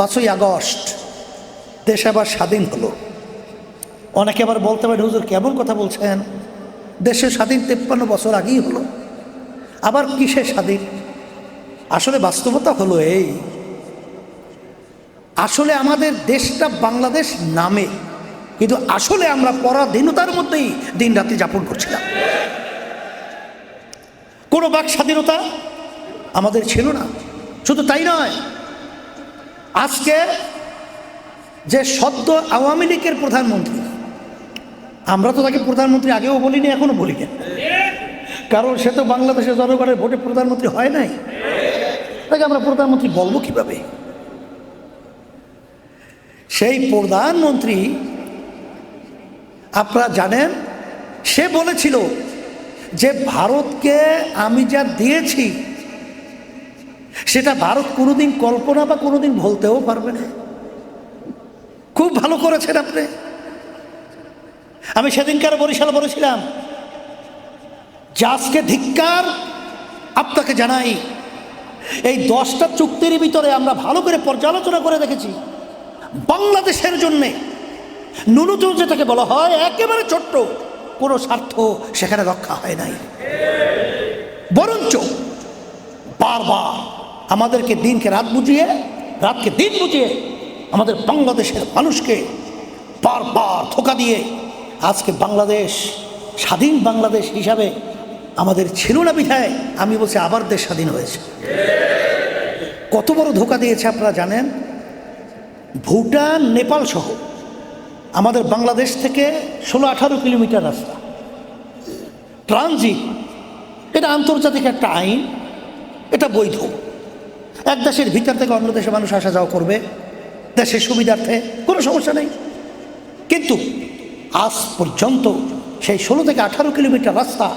পাঁচই আগস্ট দেশ আবার স্বাধীন হলো। অনেকে আবার বলতে পারেন হুজুর কেমন কথা বলছেন? দেশে স্বাধীন তেপ্পান্ন বছর আগেই হলো। আবার কিসে স্বাধীন? আসলে বাস্তবতা হলো এই। আসলে আমাদের দেশটা বাংলাদেশ নামে, কিন্তু আসলে আমরা পরাধীনতার মধ্যেই দিন রাত্রি যাপন করছিলাম। কোনো বাক স্বাধীনতা আমাদের ছিল না। শুধু তাই নয় আজকে যে সদ্য আওয়ামী লীগের প্রধানমন্ত্রী, আমরা তো তাকে প্রধানমন্ত্রী আগেও বলিনি, এখনও বলি না কারণ সে তো বাংলাদেশের জনগণের ভোটে প্রধানমন্ত্রী হয় নাই। তাকে আমরা প্রধানমন্ত্রী বলব কীভাবে? সেই প্রধানমন্ত্রী, আপনারা জানেন, সে বলেছিল যে, ভারতকে আমি যা দিয়েছি সেটা ভারত কোনোদিন কল্পনা বা কোনোদিন বলতেও পারবে না। খুব ভালো করেছেন আপনি। আমি সেদিনকার বরিশাল বলেছিলাম যে ধিক্কার আপনাকে জানাই। এই দশটা চুক্তির ভিতরে আমরা ভালো করে পর্যালোচনা করে দেখেছি। বাংলাদেশের জন্যে ন্যূনতম যেটাকে বলা হয় একেবারে ছোট্ট, কোনো স্বার্থ সেখানে রক্ষা হয় নাই। বরঞ্চ বারবার আমাদেরকে দিনকে রাত বুঝিয়ে, রাতকে দিন বুঝিয়ে আমাদের বাংলাদেশের মানুষকে বারবার ধোকা দিয়ে আজকে বাংলাদেশ, স্বাধীন বাংলাদেশ হিসাবে আমাদের ছিল না বিধায় আমি বলছি আবার দেশ স্বাধীন হয়েছে। কত বড় ধোকা দিয়েছে আপনারা জানেন? ভুটান, নেপাল সহ আমাদের বাংলাদেশ থেকে ষোলো, আঠারো কিলোমিটার রাস্তা। ট্রানজিট, এটা আন্তর্জাতিক একটা আইন, এটা বৈধ। এক দেশের ভিতর থেকে অন্য দেশে মানুষ আসা যাওয়া করবে, দেশের সুবিধার্থে কোনো সমস্যা নেই। কিন্তু আজ পর্যন্ত সেই ষোলো থেকে আঠারো কিলোমিটার রাস্তা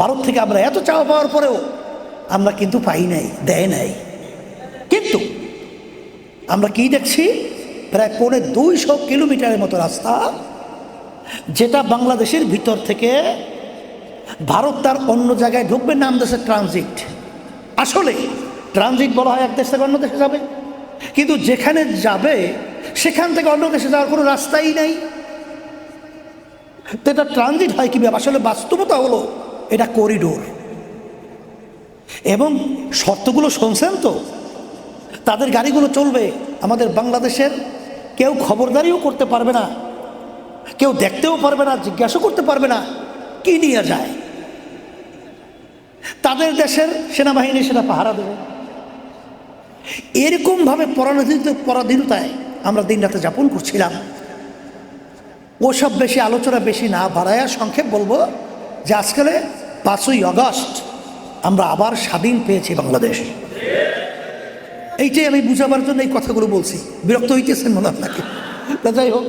ভারত থেকে আমরা এত চাওয়া পাওয়ার পরেও আমরা কিন্তু পাই নাই, দেয় নাই। কিন্তু আমরা কি দেখছি? প্রায় পৌনে দুইশো কিলোমিটারের মতো রাস্তা, যেটা বাংলাদেশের ভিতর থেকে ভারত তার অন্য জায়গায় ঢুকবে নাম দেশের ট্রানজিট আসলে ট্রানজিট বলা হয় এক দেশ থেকে অন্য দেশে যাবে। কিন্তু যেখানে যাবে, সেখান থেকে অন্য দেশে যাওয়ার কোনো রাস্তাই নাই। তো এটা ট্রানজিট হয় কীভাবে? আসলে বাস্তবতা হলো এটা করিডোর। এবং শর্তগুলো শুনছেন তো? তাদের গাড়িগুলো চলবে, আমাদের বাংলাদেশের কেউ খবরদারিও করতে পারবে না, কেউ দেখতেও পারবে না, জিজ্ঞাসা করতে পারবে না, কি নিয়ে যায়? তাদের দেশের সেনাবাহিনী সেটা পাহারা দেবে। এরকমভাবে পরাধীন পরাধীনতায় আমরা দিন রাতে যাপন করছিলাম। ওসব বেশি, আলোচনা বেশি না বাড়ায়া সংক্ষেপ বলব যে আজকালে পাঁচই অগস্ট আমরা আবার স্বাধীন পেয়েছি বাংলাদেশ। এইটাই আমি বুঝাবার জন্য এই কথাগুলো বলছি। বিরক্ত হইতেছেন মনে আপনাকে। যাই হোক।